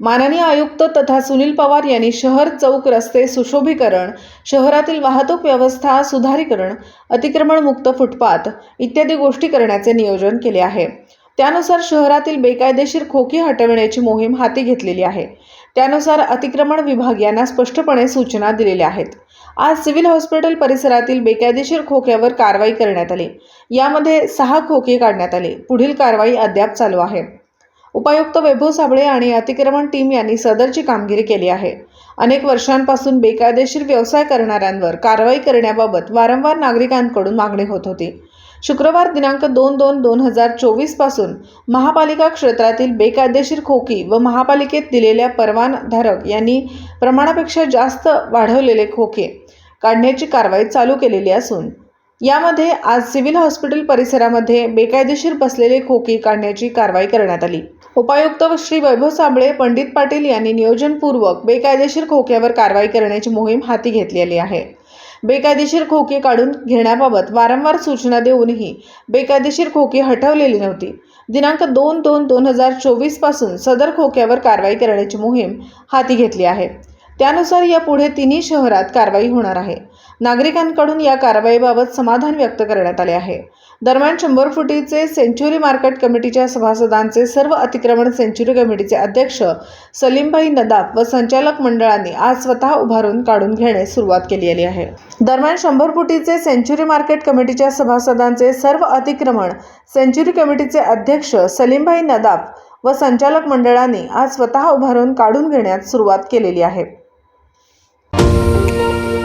माननीय आयुक्त तथा सुनील पवार यांनी शहर चौक रस्ते सुशोभीकरण शहरातील वाहतूक व्यवस्था सुधारीकरण अतिक्रमणमुक्त फुटपाथ इत्यादी गोष्टी करण्याचे नियोजन केले आहे. त्यानुसार शहरातील बेकायदेशीर खोकी हटविण्याची मोहीम हाती घेतलेली आहे. त्यानुसार अतिक्रमण विभाग यांना स्पष्टपणे सूचना दिलेल्या आहेत. आज सिव्हिल हॉस्पिटल परिसरातील बेकायदेशीर खोक्यावर कारवाई करण्यात आली. यामध्ये सहा खोके काढण्यात आले. पुढील कारवाई अद्याप चालू आहे. उपायुक्त वैभव साबळे आणि अतिक्रमण टीम यांनी सदरची कामगिरी केली आहे. अनेक वर्षांपासून बेकायदेशीर व्यवसाय करणाऱ्यांवर कारवाई करण्याबाबत वारंवार नागरिकांकडून मागणी होत होती. शुक्रवार दिनांक दोन दोन दोन हजार चोवीसपासून महापालिका क्षेत्रातील बेकायदेशीर खोकी व महापालिकेत दिलेल्या परवानधारक यांनी प्रमाणापेक्षा जास्त वाढवलेले खोके काढण्याची कारवाई चालू केलेली असून यामध्ये आज सिव्हिल हॉस्पिटल परिसरामध्ये बेकायदेशीर बसलेले खोकी काढण्याची कारवाई करण्यात आली. उपायुक्त श्री वैभव सांबळे पंडित पाटील यांनी नियोजनपूर्वक बेकायदेशीर खोक्यावर कारवाई करण्याची मोहीम हाती घेतलेली आहे. बेकायदेशीर खोके काढून घेण्याबाबत वारंवार सूचना देऊनही बेकायदेशीर खोकी हटवलेली नव्हती. दिनांक दोन दोन दोन हजार चोवीसपासून सदर खोक्यावर कारवाई करण्याची मोहीम हाती घेतली आहे. त्यानुसार यापुढे तिन्ही शहरात कारवाई होणार आहे. नागरिकांकडून या कारवाईबाबत समाधान व्यक्त करण्यात आले आहे. दरम्यान शंभर फुटीचे सेंच्युरी मार्केट कमिटीच्या सभासदांचे सर्व अतिक्रमण सेंच्युरी कमिटीचे अध्यक्ष सलीमभाई नदाफ व संचालक मंडळांनी आज स्वतः उभारून काढून घेण्यास सुरुवात केलेली आहे. दरम्यान शंभर फुटीचे सेंच्युरी मार्केट कमिटीच्या सभासदांचे सर्व अतिक्रमण सेंच्युरी कमिटीचे अध्यक्ष सलीमभाई नदाफ व संचालक मंडळांनी आज स्वतः उभारून काढून घेण्यास सुरुवात केलेली आहे. Música